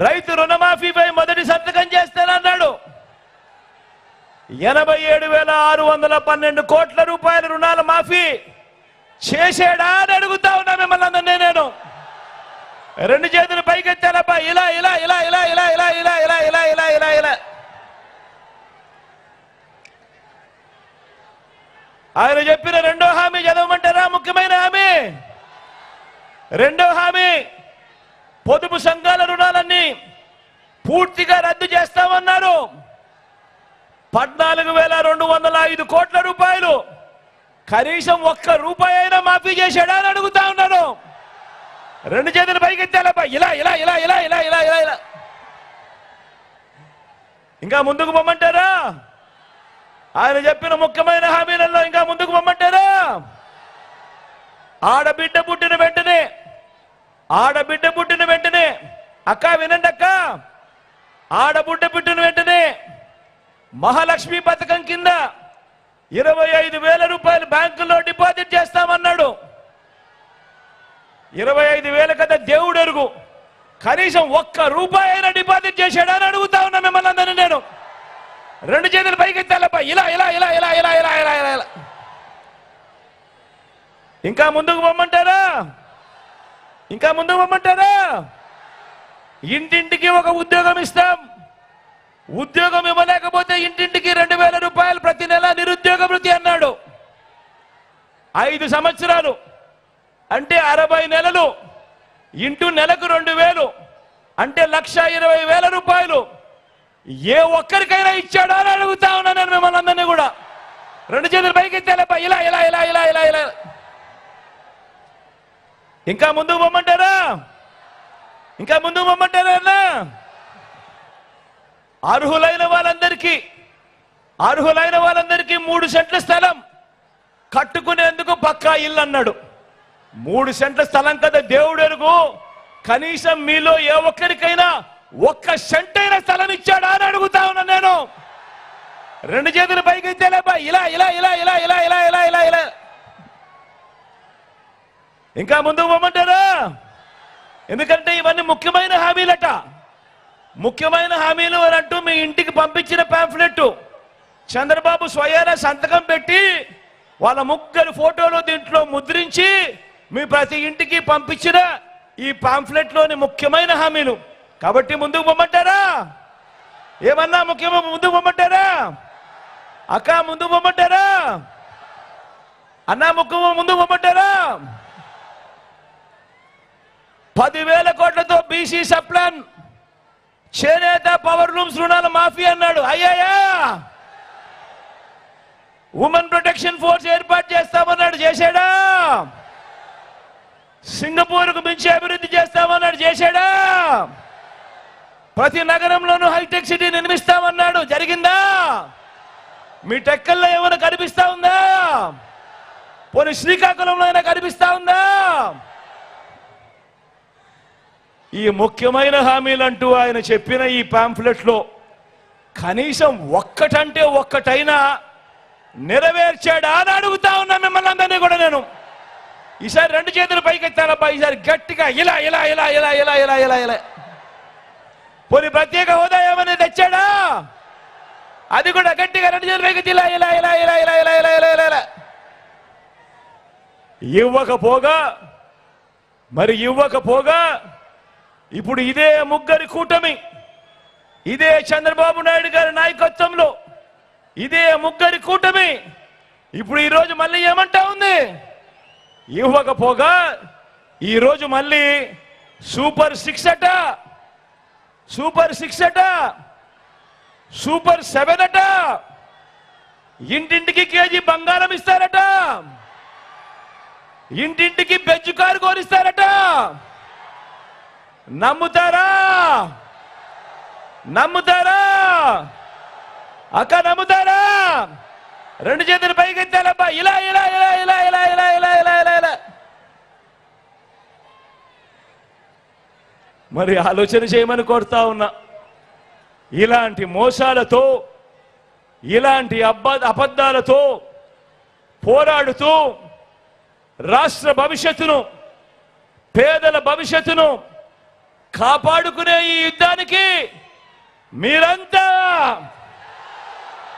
రైతు రుణమాఫీపై మొదటి సంతకం చేస్తానన్నాడు ఎనభై ఏడు వేల ఆరు వందల పన్నెండు కోట్ల రూపాయల రుణాల మాఫీ చేసేడా అని అడుగుతా ఉన్నా మిమ్మల్ని అందరినీ నేను రెండు చేతులు పైకెత్తానబ్బా ఇలా ఇలా ఇలా ఇలా ఇలా ఇలా ఇలా ఇలా ఇలా ఇలా ఇలా ఇలా ఆయన చెప్పిన రెండో హామీ చదవమంటారా ముఖ్యమైన హామీ రెండో హామీ పొదుపు సంఘాల పూర్తిగా రద్దు చేస్తామన్నారు. పద్నాలుగు వేల రెండు వందల ఐదు కోట్ల రూపాయలు కనీసం ఒక్క రూపాయి అయినా మాఫీ చేశాడా అని అడుగుతా ఉన్నాను. రెండు చేతులు పైకెత్తాలబ్బా ఇలా ఇలా ఇలా ఇలా ఇలా ఇలా ఇలా ఇలా. ఇంకా ముందుకు పొమ్మంటారా? ఆయన చెప్పిన ముఖ్యమైన హామీలలో ఇంకా ముందుకు పొమ్మంటారా? ఆడబిడ్డ పుట్టిన వెంటనే ఆడబిడ్డ పుట్టిన వెంటనే అక్క వినండి అక్క. ఆడబుడ్డ పుట్టిన వెంటనే మహాలక్ష్మి పథకం కింద ఇరవై ఐదు వేల రూపాయలు బ్యాంకులో డిపాజిట్ చేస్తామన్నాడు. ఇరవై ఐదు వేల కదా దేవుడు అరుగు కనీసం ఒక్క రూపాయి అయినా డిపాజిట్ చేశాడా అని అడుగుతా ఉన్నా మిమ్మల్ని అందరినీ నేను. రెండు చేతులు పైకెత్తాలబ్బా ఇలా ఇలా ఇలా ఇలా ఇలా ఇలా ఇలా ఇలా ఇలా. ఇంకా ముందుకు పొమ్మంటారా ఇంకా ముందుకు పొమ్మంటారా ఇంటింటికి ఒక ఉద్యోగం ఇస్తాం. ఉద్యోగం ఇవ్వలేకపోతే ఇంటింటికి రెండు వేల రూపాయలు ప్రతి నెల నిరుద్యోగ వృత్తి అన్నాడు. ఐదు సంవత్సరాలు అంటే అరవై నెలలు ఇంటూ నెలకు రెండు వేలు అంటే లక్ష ఇరవై వేల రూపాయలు. ఏ ఒక్కరికైనా ఇచ్చాడా అని అడుగుతా ఉన్నా నేను మిమ్మల్ని అందరినీ కూడా. రెండు చేతులు పైకి ఎత్తేలేపా ఇలా ఇలా ఇలా ఇలా ఇలా ఇలా. ఇంకా ముందుకు పొమ్మంటారా ఇంకా ముందు మమ్మంటారా అర్హులైన వాళ్ళందరికీ అర్హులైన వాళ్ళందరికీ మూడు సెంట్ల స్థలం కట్టుకునేందుకు పక్కా ఇల్లు అన్నాడు మూడు సెంట్ల స్థలం కదా దేవుడు ఎరుగు కనీసం మీలో ఏ ఒక్కరికైనా ఒక్క సెంట్ అయిన స్థలం ఇచ్చాడా అని అడుగుతా ఉన్నా నేను. రెండు చేతులు పైకి ఎత్తేలేపా ఇలా ఇలా ఇలా ఇలా ఇలా ఇలా ఇలా ఇలా. ఇలా ఇంకా ముందు పోమంటారా ఎందుకంటే ఇవన్నీ ముఖ్యమైన హామీలట. ముఖ్యమైన హామీలు అని అంటూ మీ ఇంటికి పంపించిన పాంఫ్లెట్ చంద్రబాబు స్వయాన సంతకం పెట్టి వాళ్ళ ముగ్గురు ఫోటోలు దీంట్లో ముద్రించి మీ ప్రతి ఇంటికి పంపించిన ఈ పాంఫ్లెట్లోని ముఖ్యమైన హామీలు. కాబట్టి ముందుకు పొమ్మంటారా? ఏమన్నా ముఖ్యమో ముందుకు పొమ్మంటారా? అక్క ముందుకు పొమ్మంటారా? అన్నా ముఖ్యమో ముందుకు పొమ్మంటారా? పదివేల కోట్లతో బీసీ సప్లాన్. చేనేత పవర్ లూమ్స్ రుణాల మాఫీ అన్నాడు. అయ్యాయా ఉమెన్ ప్రొటెక్షన్ ఫోర్స్ ఏర్పాటు చేస్తామన్నాడు. చేశాడా? సింగపూర్కు మించి అభివృద్ధి చేస్తామన్నాడు. చేశాడా? ప్రతి నగరంలోనూ హైటెక్ సిటీ నిర్మిస్తామన్నాడు. జరిగిందా? మీ టెక్కల్లో ఏమైనా కనిపిస్తా ఉందా? పోనీ శ్రీకాకుళంలో అయినా కనిపిస్తా ఉందా? ఈ ముఖ్యమైన హామీలంటూ ఆయన చెప్పిన ఈ పాంఫ్లెట్లో కనీసం ఒక్కటంటే ఒక్కటైనా నెరవేర్చాడా అని అడుగుతా ఉన్నా మిమ్మల్ని అందరినీ కూడా నేను ఈసారి రెండు చేతులు పైకెత్తానబ్బా ఈసారి గట్టిగా ఇలా ఇలా ఇలా ఇలా ఇలా ఇలా ఇలా ఇలా పోనీ ప్రత్యేక హోదా ఏమని తెచ్చాడా అది కూడా గట్టిగా రెండు చేతులు పైకి ఇలా ఇలా ఇలా ఇలా ఇలా ఇలా ఇలా ఇలా ఇలా ఇలా ఇవ్వకపోగా మరి ఇవ్వకపోగా ఇప్పుడు ఇదే ముగ్గురి కూటమి. ఇదే చంద్రబాబు నాయుడు గారి నాయకత్వంలో. ఇదే ముగ్గురి కూటమి. ఇప్పుడు ఈరోజు మళ్ళీ ఏమంటా ఉంది? ఇవ్వకపోగా ఈరోజు మళ్ళీ సూపర్ సిక్స్ అట. సూపర్ సిక్స్ అట. సూపర్ సెవెన్ అట. ఇంటింటికి కేజీ బంగారం ఇస్తారట. ఇంటింటికి బెజ్జు కారు కోరిస్తారట. నమ్ముతారా? నమ్ముతారా? అక్క నమ్ముతారా? రెండు చేతులు పైకెత్తాలబ్బా ఇలా ఇలా ఇలా ఇలా ఇలా ఇలా ఇలా ఇలా ఇలా ఇలా. మరి ఆలోచన చేయమని కోరుతా ఉన్నా. ఇలాంటి మోసాలతో ఇలాంటి అబ్బ అబద్ధాలతో పోరాడుతూ రాష్ట్ర భవిష్యత్తును పేదల భవిష్యత్తును కాపాడుకునే ఈ యుద్ధానికి మీరంతా